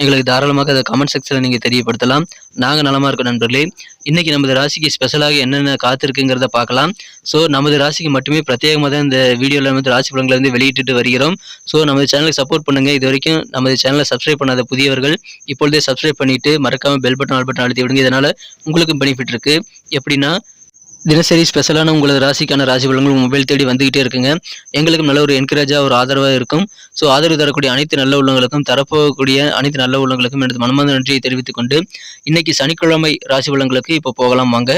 எங்களுக்கு தாராளமாக அதை கமெண்ட் செக்ஷனில் நீங்கள் தெரியப்படுத்தலாம். நாங்கள் நலமாக இருக்கோம் நண்பர்களே. இன்றைக்கி நமது ராசிக்கு ஸ்பெஷலாக என்னென்ன காத்திருக்குங்கிறத பார்க்கலாம். ஸோ நமது ராசிக்கு மட்டுமே பிரத்யேகமாக தான் இந்த வீடியோவில் வந்து ராசி பலன்களை வந்து வெளியிட்டு வருகிறோம். ஸோ நமது சேனலுக்கு சப்போர்ட் பண்ணுங்கள் இது வரைக்கும் நமது சேனலை சப்ஸ்கிரைப் பண்ணாத புதியவர்கள் இப்பொழுதே சப்ஸ்கிரைப் பண்ணிவிட்டு மறக்காமல் பெல் பட்டன் ஆல் பட்டன் அழுத்தி விடுங்க. இதனால் உங்களுக்கும் பெனிஃபிட் இருக்குது எப்படின்னா தினசரி ஸ்பெஷலான உங்களது ராசிக்கான ராசி பலன்கள் மொபைல் தேடி வந்துகிட்டே இருக்குங்க. எங்களுக்கும் நல்ல ஒரு என்கரேஜாக ஒரு ஆதரவாக இருக்கும். ஸோ ஆதரவு தரக்கூடிய அனைத்து நல்ல உள்ளவங்களுக்கும் தரப்போகக்கூடிய அனைத்து நல்ல உள்ளவங்களுக்கும் எனது மனமார்ந்த நன்றியை தெரிவித்துக் கொண்டு இன்னைக்கு சனிக்கிழமை ராசி பலன்களுக்கு இப்போ போகலாம் வாங்க.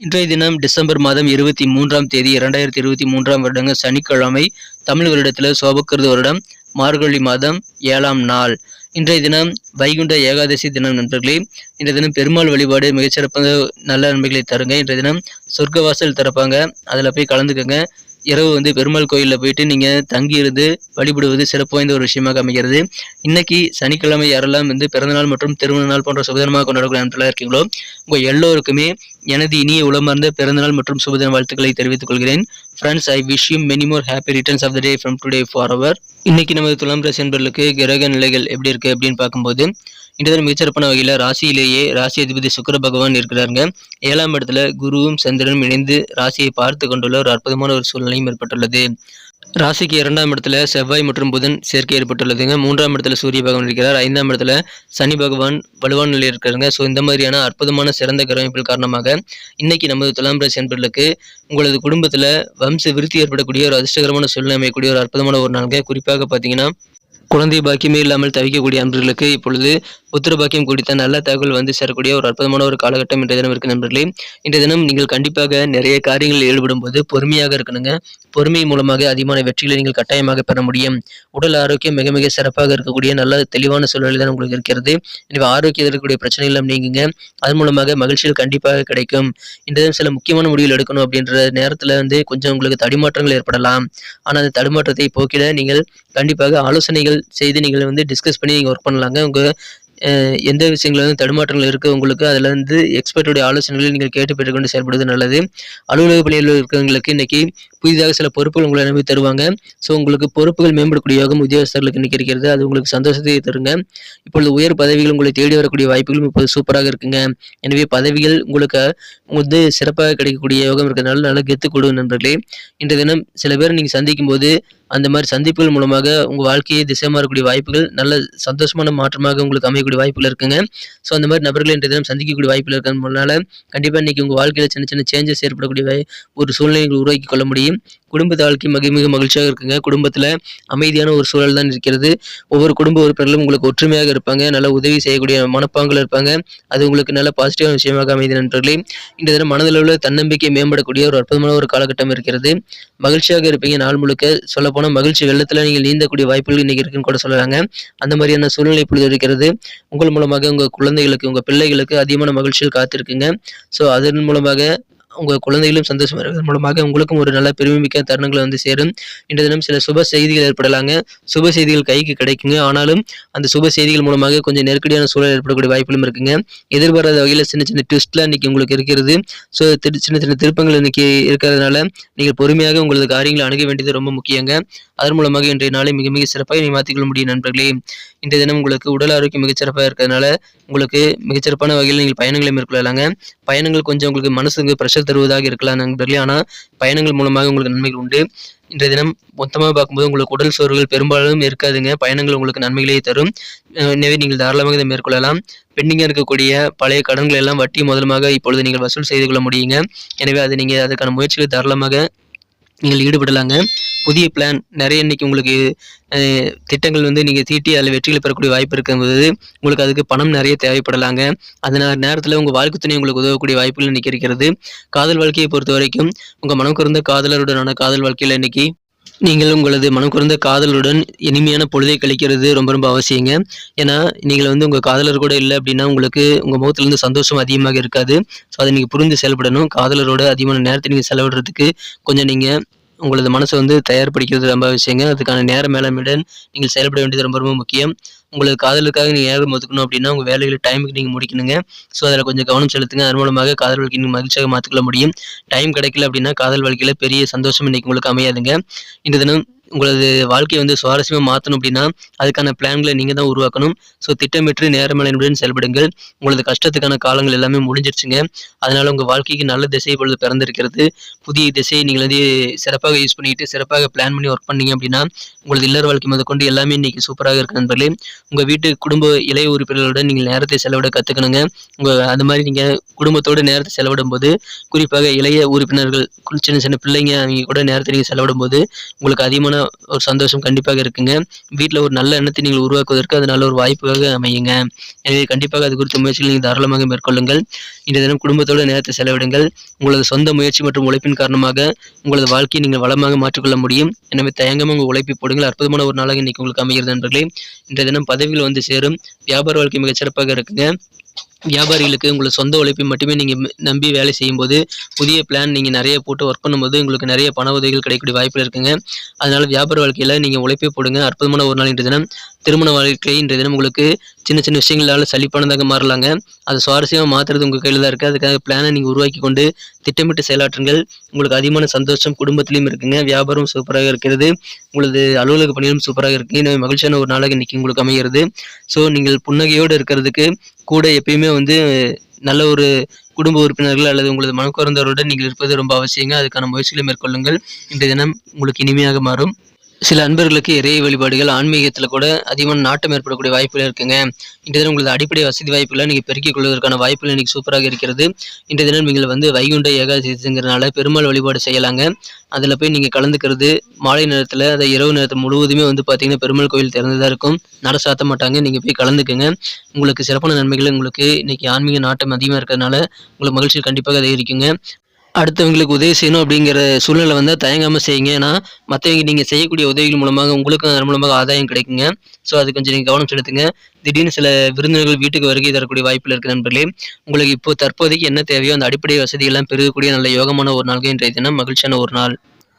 இன்றைய தினம் டிசம்பர் மாதம் இருபத்தி மூன்றாம் தேதி இரண்டாயிரத்தி இருபத்தி மூன்றாம் வருடங்க சனிக்கிழமை தமிழ் வருடத்தில் சோபக்கிருத வருடம் மார்கழி மாதம் ஏழாம் நாள். இன்றைய தினம் வைகுண்ட ஏகாதசி தினம் நண்பர்களே இன்றைய தினம் பெருமாள் வழிபாடு மிகச்சிறப்பாக நல்ல நன்மைகளை தருங்க. இன்றைய தினம் சொர்க்கவாசல் திறப்பாங்க. அதில் போய் கலந்துக்கங்க. இரவு வந்து பெருமாள் கோயிலில் போயிட்டு நீங்கள் தங்கியிருந்து வழிபடுவது சிறப்பு வாய்ந்த ஒரு விஷயமாக அமைகிறது. இன்னைக்கு சனிக்கிழமை யாரெல்லாம் வந்து பிறந்தநாள் மற்றும் திருமண நாள் போன்ற சுபதினமாக கொண்டாடக்கூடிய நண்பர்களாக இருக்கீங்களோ உங்கள் எல்லோருக்குமே எனது இனிய உளமார்ந்த பிறந்தநாள் மற்றும் சுபதின வாழ்த்துக்களை தெரிவித்துக் கொள்கிறேன். Friends I wish you many more happy returns of the day from today for our இன்னைக்கு நமது துலாம் ராசி என்பர்களுக்கு கிரக நிலைகள் எப்படி இருக்கு அப்படின்னு பார்க்கும்போது இன்றைய தினம் மிகச்சிறப்பான வகையில் ராசியிலேயே ராசி அதிபதி சுக்கர பகவான் இருக்கிறாருங்க. ஏழாம் இடத்துல குருவும் சந்திரனும் இணைந்து ராசியை பார்த்து கொண்டுள்ள ஒரு அற்புதமான ஒரு சூழ்நிலையும் ஏற்பட்டுள்ளது. ராசிக்கு இரண்டாம் இடத்துல செவ்வாய் மற்றும் புதன் சேர்க்கை ஏற்பட்டுள்ளதுங்க. மூன்றாம் இடத்துல சூரிய பகவான் இருக்கிறார். ஐந்தாம் இடத்துல சனி பகவான் வலுவான நிலையில் இருக்கிறாங்க ஸோ இந்த மாதிரியான அற்புதமான சிறந்த கிரகமைப்பில் காரணமாக இன்னைக்கு நமது துலாம் ராசி என்பர்களுக்கு உங்களது குடும்பத்தில் வம்ச விருத்தி ஏற்படக்கூடிய ஒரு அதிர்ஷ்டகரமான சூழ்நிலை அமையக்கூடிய ஒரு அற்புதமான ஒரு நாளுங்க. குறிப்பாக பார்த்தீங்கன்னா குழந்தை பாக்கியமே இல்லாமல் தவிக்கக்கூடிய அன்பர்களுக்கு இப்பொழுது புத்திரபாக்கியம் குறித்த நல்ல தகவல் வந்து சேரக்கூடிய ஒரு அற்புதமான ஒரு காலகட்டம் இன்றைய தினம் இருக்கு நண்பர்களே. இன்றைய தினம் நீங்கள் கண்டிப்பாக நிறைய காரியங்களில் ஈடுபடும் போது பொறுமையாக இருக்கணுங்க. பொறுமை மூலமாக அதிகமான வெற்றிகளை நீங்கள் கட்டாயமாக பெற முடியும். உடல் ஆரோக்கியம் மிக மிக சிறப்பாக இருக்கக்கூடிய நல்ல தெளிவான சூழ்நிலை தான் உங்களுக்கு இருக்கிறது. எனவே ஆரோக்கியத்தில் இருக்கக்கூடிய பிரச்சனைகள் எல்லாம் நீங்குங்க. அதன் மூலமாக மகிழ்ச்சிகள் கண்டிப்பாக கிடைக்கும். இன்றைய தினம் சில முக்கியமான முடிவுகள் எடுக்கணும் அப்படின்ற நேரத்தில் வந்து கொஞ்சம் உங்களுக்கு தடுமாற்றங்கள் ஏற்படலாம். ஆனால் அந்த தடுமாற்றத்தை போக்கிட நீங்கள் கண்டிப்பாக ஆலோசனைகள் செய்து நீங்கள் வந்து டிஸ்கஸ் பண்ணி நீங்கள் ஒர்க் பண்ணலாங்க. உங்கள் எந்த விஷயங்கள் வந்து தடுமாற்றங்கள் இருக்குது உங்களுக்கு? அதில் வந்து எக்ஸ்பர்ட்டுடைய ஆலோசனைகளை நீங்கள் கேட்டு பெற்றுக்கொண்டு செயல்படுவது நல்லது. அலுவலக பணியில் இருக்கிறவங்களுக்கு இன்றைக்கி புதிதாக சில பொறுப்புகள் உங்களை நம்பி தருவாங்க. ஸோ உங்களுக்கு பொறுப்புகள் மேம்படக்கூடிய யோகம் உத்தியோகஸ்தர்களுக்கு இன்னைக்கு இருக்கிறது. அது உங்களுக்கு சந்தோஷத்தை தருங்க. இப்பொழுது உயர் பதவிகள் உங்களை தேடி வரக்கூடிய வாய்ப்புகளும் இப்போது சூப்பராக இருக்குங்க. எனவே பதவிகள் உங்களுக்கு வந்து சிறப்பாக கிடைக்கக்கூடிய யோகம் இருக்கிறதுனால நல்லா கெத்து கொடுங்க நண்பர்களே. இன்றைய தினம் சில பேர் நீங்கள் சந்திக்கும் போது அந்த மாதிரி சந்திப்புகள் மூலமாக உங்கள் வாழ்க்கையை திசை மாறக்கூடிய வாய்ப்புகள் நல்ல சந்தோஷமான மாற்றமாக உங்களுக்கு அமையக்கூடிய வாய்ப்புகள் இருக்குங்க. ஸோ அந்த மாதிரி நபர்களை இன்றைய தினம் சந்திக்கக்கூடிய வாய்ப்புகள் இருக்கிறதுனால கண்டிப்பாக இன்றைக்கி உங்கள் வாழ்க்கையில் சின்ன சின்ன சேஞ்சஸ் ஏற்படக்கூடிய ஒரு சூழ்நிலை உருவாக்கி கொள்ள முடியும். குடும்ப வாழ்க்கை மிக மிக மகிழ்ச்சியாக இருக்குங்க. குடும்பத்தில் அமைதியான ஒரு சூழல் தான் இருக்கிறது. ஒவ்வொரு குடும்ப உறுப்பினர்களும் உங்களுக்கு ஒற்றுமையாக இருப்பாங்க. நல்ல உதவி செய்யக்கூடிய மனப்பாங்கில் இருப்பாங்க. அது உங்களுக்கு நல்ல பாசிட்டிவான விஷயமாக அமைதி நண்பர்களே. இந்த தினம் மனதளவில் தன்னம்பிக்கை மேம்படக்கூடிய ஒரு அற்புதமான ஒரு காலகட்டம் இருக்கிறது. மகிழ்ச்சியாக இருப்பீங்க. நாள் முழுக்க சொல்லப்போனால் மகிழ்ச்சி வெள்ளத்தில் நீங்கள் நீந்தக்கூடிய வாய்ப்புகள் இன்றைக்கி இருக்குன்னு கூட சொல்லலாங்க. அந்த மாதிரியான சூழ்நிலை இப்பொழுது இருக்கிறது. உங்கள் மூலமாக உங்கள் குழந்தைகளுக்கு உங்கள் பிள்ளைகளுக்கு அதிகமான மகிழ்ச்சியில் காத்திருக்குங்க. ஸோ அதன் மூலமாக உங்கள் குழந்தைகளும் சந்தோஷமாக இருக்கிறது. மூலமாக உங்களுக்கும் ஒரு நல்ல பெருமைமிக்க தருணங்களை வந்து சேரும். இன்றைய தினம் சில சுப செய்திகள் ஏற்படலாங்க. சுப செய்திகள் கைக்கு கிடைக்குங்க. ஆனாலும் அந்த சுப செய்திகள் மூலமாக கொஞ்சம் நெருக்கடியான சூழல் ஏற்படக்கூடிய வாய்ப்புகளும் இருக்குங்க. எதிர்பாராத வகையில் சின்ன சின்ன ட்விஸ்ட்லாம் இன்னைக்கு உங்களுக்கு இருக்கிறது. ஸோ சின்ன சின்ன திருப்பங்கள் இன்னைக்கு இருக்கிறதுனால நீங்கள் பொறுமையாக உங்களது காரியங்களை அணுக வேண்டியது ரொம்ப முக்கியங்க. அதன் மூலமாக இன்றைய நாளை மிக மிக சிறப்பாக நீ மாற்றிக்கொள்ள முடியும் நண்பர்களே. இன்றைய தினம் உங்களுக்கு உடல் ஆரோக்கியம் மிகச்சிறப்பாக இருக்கிறதுனால உங்களுக்கு மிகச்சிறப்பான வகையில் நீங்கள் பயணங்களை மேற்கொள்ளலாங்க. பயணங்கள் கொஞ்சம் உங்களுக்கு மனசுக்கு ப்ரெஷர் தருவதாக இருக்கலாம் நண்பர்களே. ஆனால் பயணங்கள் மூலமாக உங்களுக்கு நன்மைகள் உண்டு. இன்றைய தினம் மொத்தமாக பார்க்கும்போது உங்களுக்கு உடல் சோர்வுகள் பெரும்பாலும் இருக்காதுங்க. பயணங்கள் உங்களுக்கு நன்மைகளை தரும். எனவே நீங்கள் தாராளமாக இதை மேற்கொள்ளலாம். பெண்டிங்காக இருக்கக்கூடிய பழைய கடன்கள் எல்லாம் வட்டி முதலமாக இப்பொழுது நீங்கள் வசூல் செய்து கொள்ள முடியுங்க. எனவே அது நீங்கள் அதுக்கான முயற்சிகள் தாராளமாக நீங்கள் ஈடுபடலாங்க. புதிய பிளான் நிறைய இன்னைக்கு உங்களுக்கு திட்டங்கள் வந்து நீங்கள் தீட்டி அதில் வெற்றிகளை பெறக்கூடிய வாய்ப்பு இருக்கும்போது உங்களுக்கு அதுக்கு பணம் நிறைய தேவைப்படலாங்க. அதனால் நேரத்தில் உங்கள் வாழ்க்கை துணை உங்களுக்கு உதவக்கூடிய வாய்ப்புகள் இன்னைக்கு இருக்கிறது. காதல் வாழ்க்கையை பொறுத்த வரைக்கும் உங்கள் மனம் குறைந்த காதலருடனான காதல் வாழ்க்கையில் இன்னைக்கு நீங்கள் உங்களது மனம் குறைந்த காதலருடன் இனிமையான பொழுதை கழிக்கிறது ரொம்ப ரொம்ப அவசியங்க. ஏன்னா நீங்கள் வந்து உங்கள் காதலர் கூட இல்லை அப்படின்னா உங்களுக்கு உங்கள் முகத்துலேருந்து சந்தோஷம் அதிகமாக இருக்காது. ஸோ அதை நீங்கள் புரிந்து செயல்படணும். காதலரோட அதிகமான நேரத்தை நீங்கள் செலவிடுறதுக்கு கொஞ்சம் நீங்கள் உங்களது மனசை வந்து தயார்படுத்துறது ரொம்ப விஷயங்க. அதுக்கான நேர மேலாண்மையுடன் நீங்கள் செயல்பட வேண்டியது ரொம்ப ரொம்ப முக்கியம். உங்களது காதலுக்காக நீங்கள் நேரம் ஒதுக்கணும் அப்படின்னா உங்கள் வேலைகளை டைமுக்கு நீங்கள் முடிக்கணுங்க. ஸோ அதில் கொஞ்சம் கவனம் செலுத்துங்க. அதன் மூலமாக காதல் வாழ்க்கை நீங்கள் மகிழ்ச்சியாக மாற்றிக்கொள்ள முடியும். டைம் கிடைக்கல அப்படின்னா காதல் வாழ்க்கையில் பெரிய சந்தோஷம் இன்னைக்கு உங்களுக்கு அமையாதுங்க. இந்த தினம் உங்களது வாழ்க்கையை வந்து சுவாரஸ்யமாக மாற்றணும் அப்படின்னா அதுக்கான பிளான்களை நீங்கள் தான் உருவாக்கணும். ஸோ திட்டமிட்டு நேரமலையுடன் செயல்படுங்கள். உங்களது கஷ்டத்துக்கான காலங்கள் எல்லாமே முடிஞ்சிருச்சுங்க. அதனால் உங்கள் வாழ்க்கைக்கு நல்ல திசை பொழுது பிறந்திருக்கிறது. புதிய திசையை நீங்கள் வந்து சிறப்பாக யூஸ் பண்ணிட்டு சிறப்பாக பிளான் பண்ணி ஒர்க் பண்ணீங்க அப்படின்னா உங்களது இல்லற வாழ்க்கை முதற்கொண்டு எல்லாமே இன்னைக்கு சூப்பராக இருக்கு நண்பர்களே. உங்கள் வீட்டு குடும்ப இளைய உறுப்பினர்களுடன் நீங்கள் நேரத்தை செலவிட கற்றுக்கணுங்க உங்கள் அது மாதிரி நீங்கள் குடும்பத்தோடு நேரத்தை செலவிடும் போது குறிப்பாக இளைய உறுப்பினர்கள் சின்ன சின்ன பிள்ளைங்க அவங்க கூட நேரத்தை நீங்கள் செலவிடும் போது உங்களுக்கு அதிகமான ஒரு சந்தோஷம் கண்டிப்பாக இருக்குங்க. வீட்டில் ஒரு நல்ல எண்ணத்தை நீங்கள் உருவாக்குவதற்கு அது நல்ல ஒரு வாய்ப்பாக அமையுங்க. எனவே கண்டிப்பாக அது குறித்த முயற்சிகள் நீங்கள் தாராளமாக மேற்கொள்ளுங்கள். இன்றைய தினம் குடும்பத்தோடு நேரத்தை செலவிடுங்கள். உங்களது சொந்த முயற்சி மற்றும் உழைப்பின் காரணமாக உங்களது வாழ்க்கையை நீங்கள் வளமாக மாற்றிக்கொள்ள முடியும். எனவே தயங்காமல் உங்கள் உழைப்பை போடுங்கள். அற்புதமான ஒரு நாளாக இன்னைக்கு உங்களுக்கு அமைகிறது நண்பர்களே. இன்றைய தினம் பதவிகள் வந்து சேரும். வியாபார வாழ்க்கை மிகச்சிறப்பாக இருக்குங்க. வியாபாரிகளுக்கு உங்களை சொந்த உழைப்பை மட்டுமே நீங்கள் நம்பி வேலை செய்யும்போது புதிய பிளான் நீங்கள் நிறைய போட்டு ஒர்க் பண்ணும்போது உங்களுக்கு நிறைய பண உதவிகள் கிடைக்கக்கூடிய வாய்ப்புகள் இருக்குங்க. அதனால வியாபார வாழ்க்கையில் நீங்கள் உழைப்பே போடுங்க. அற்புதமான ஒரு நாள் இன்றைய தினம். திருமண வாழ்க்கை இன்றைய தினம் உங்களுக்கு சின்ன சின்ன விஷயங்களால சளிப்பானதாக மாறலாங்க. அது சுவாரஸ்யமாக மாற்றுறது உங்கள் கையில் தான் இருக்குது அதுக்காக பிளானை நீங்கள் உருவாக்கி கொண்டு திட்டமிட்டு செயலாற்றுங்கள். உங்களுக்கு அதிகமான சந்தோஷம் குடும்பத்திலையும் இருக்குங்க. வியாபாரம் சூப்பராக இருக்கிறது. உங்களது அலுவலக பணிகளும் சூப்பராக இருக்குது எனவே மகிழ்ச்சியான ஒரு நாளாக இன்றைக்கி உங்களுக்கு அமைகிறது. ஸோ நீங்கள் புன்னகையோடு இருக்கிறதுக்கு கூட எப்பயுமே வந்து நல்ல ஒரு குடும்ப உறுப்பினர்கள் அல்லது உங்களது மனக்குறந்தவருடன் நீங்கள் இருப்பது ரொம்ப அவசியங்க. அதுக்கான முயற்சிகளை மேற்கொள்ளுங்கள். இன்றைய தினம் உங்களுக்கு இனிமையாக மாறும். சில அன்பர்களுக்கு இறை வழிபாடுகள் ஆன்மீகத்தில் கூட அதிகமான நாட்டம் ஏற்படக்கூடிய வாய்ப்புகள் இருக்குங்க. இன்றைய தினம் உங்களது அடிப்படை வசதி வாய்ப்புகளை நீங்கள் பெருக்கிக் கொள்வதற்கான வாய்ப்புகள் இன்னைக்கு சூப்பராக இருக்கிறது. இன்றைய தினம் நீங்கள் வந்து வைகுண்ட ஏகாதசிங்கிறனால பெருமாள் வழிபாடு செய்யலாங்க. அதில் போய் நீங்கள் கலந்துக்கிறது மாலை நேரத்தில் அதை இரவு நேரத்தில் முழுவதுமே வந்து பார்த்தீங்கன்னா பெருமாள் கோயில் திறந்துதான் இருக்கும். நட சாத்த மாட்டாங்க நீங்கள் போய் கலந்துக்குங்க. உங்களுக்கு சிறப்பான நன்மைகள் உங்களுக்கு இன்னைக்கு ஆன்மீக நாட்டம் அதிகமாக இருக்கிறதுனால உங்களுக்கு மகிழ்ச்சி கண்டிப்பாக அதிகரிக்குங்க. அடுத்தவங்களுக்கு உதவி செய்யணும் அப்படிங்கிற சூழ்நிலை வந்து தயங்காமல் செய்யுங்க. ஏன்னா மற்றவங்க நீங்கள் செய்யக்கூடிய உதவிகள் மூலமாக உங்களுக்கும் அதன் மூலமாக ஆதாயம் கிடைக்குங்க. ஸோ அது கொஞ்சம் நீங்கள் கவனம் செலுத்துங்க. திடீர்னு சில விருந்தினர்கள் வீட்டுக்கு வருகை தரக்கூடிய வாய்ப்பில் இருக்கிற நண்பர்களே. உங்களுக்கு இப்போ தற்போதைக்கு என்ன தேவையோ அந்த அடிப்படை வசதியெல்லாம் பெருகக்கூடிய நல்ல யோகமான ஒரு நாள்கள் இன்றைய தினம் மகிழ்ச்சியான ஒரு நாள்.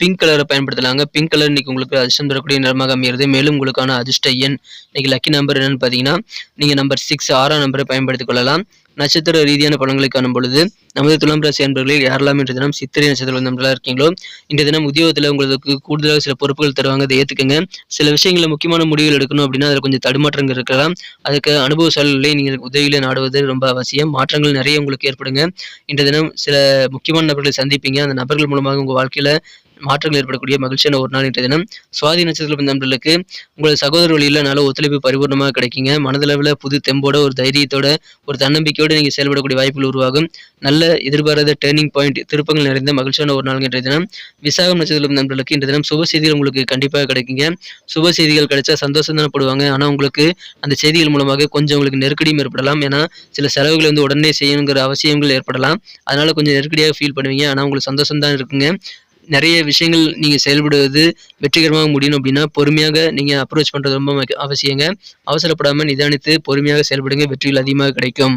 பிங்க் கலரை பயன்படுத்தலாங்க. பிங்க் கலர் இன்னைக்கு உங்களுக்கு அதிர்ஷ்டம் தரக்கூடிய நிறமாக அமைகிறது மேலும் உங்களுக்கான அதிர்ஷ்ட எண் இன்னைக்கு லக்கி நம்பர் என்னன்னு பார்த்தீங்கன்னா நீங்கள் நம்பர் சிக்ஸ் ஆறாம் நம்பரை பயன்படுத்திக் கொள்ளலாம். நட்சத்திர ரீதியான பலன்களை காணும் பொழுது நமது துலாம் ராசி அன்பர்களில் யாரெல்லாம் இன்றைய தினம் சித்திரை நட்சத்திரம் நம்பர்களாக இருக்கீங்களோ இன்றைய தினம் உத்தியோகத்தில் உங்களுக்கு கூடுதலாக சில பொறுப்புகள் தருவாங்க. அதை ஏற்றுக்கங்க சில விஷயங்களில் முக்கியமான முடிவுகள் எடுக்கணும் அப்படின்னா அதில் கொஞ்சம் தடுமாற்றங்கள் இருக்கலாம். அதுக்கு அனுபவசாலிகளை நீங்கள் உதவியில் நாடுவது ரொம்ப அவசியம். மாற்றங்கள் நிறைய உங்களுக்கு ஏற்படுங்க. இன்றைய தினம் சில முக்கியமான நபர்களை சந்திப்பீங்க. அந்த நபர்கள் மூலமாக உங்கள் வாழ்க்கையில் மாற்றங்கள் ஏற்படக்கூடிய மகிழ்ச்சியான ஒரு நாள் இன்றைய தினம். சுவாதி நட்சத்திரம் நண்பர்களுக்கு உங்களது சகோதர வழியில் நல்ல ஒத்துழைப்பு பரிபூர்ணமாக கிடைக்குங்க. மனதளவில் புது தெம்போட ஒரு தைரியத்தோட ஒரு தன்னம்பிக்கையோடு நீங்கள் செயல்படக்கூடிய வாய்ப்புகள் உருவாகும். நல்ல எதிர்பாராத டேர்னிங் பாயிண்ட் திருப்பங்கள் நிறைந்த மகிழ்ச்சியான ஒரு நாள் இன்றைய தினம். விசாகம் நட்சத்திரம் நண்பர்களுக்கு இன்றைய தினம் சுப செய்திகள் உங்களுக்கு கண்டிப்பாக கிடைக்குங்க. சுப செய்திகள் கிடைச்சா சந்தோஷம் தானே படுவாங்க. ஆனால் உங்களுக்கு அந்த செய்திகள் மூலமாக கொஞ்சம் உங்களுக்கு நெருக்கடியும் ஏற்படலாம். ஏன்னா சில செலவுகளை வந்து உடனே செய்யணுங்கிற அவசியங்கள் ஏற்படலாம். அதனால கொஞ்சம் நெருக்கடியாக ஃபீல் பண்ணுவீங்க. ஆனால் உங்களுக்கு சந்தோஷம் தான் இருக்குங்க. நிறைய விஷயங்கள் நீங்கள் செயல்படுவது வெற்றிகரமாக முடியணும் அப்படின்னா பொறுமையாக நீங்கள் அப்ரோச் பண்ணுறது ரொம்ப அவசியங்க. அவசரப்படாமல் நிதானித்து பொறுமையாக செயல்படுங்க. வெற்றிகள் அதிகமாக கிடைக்கும்.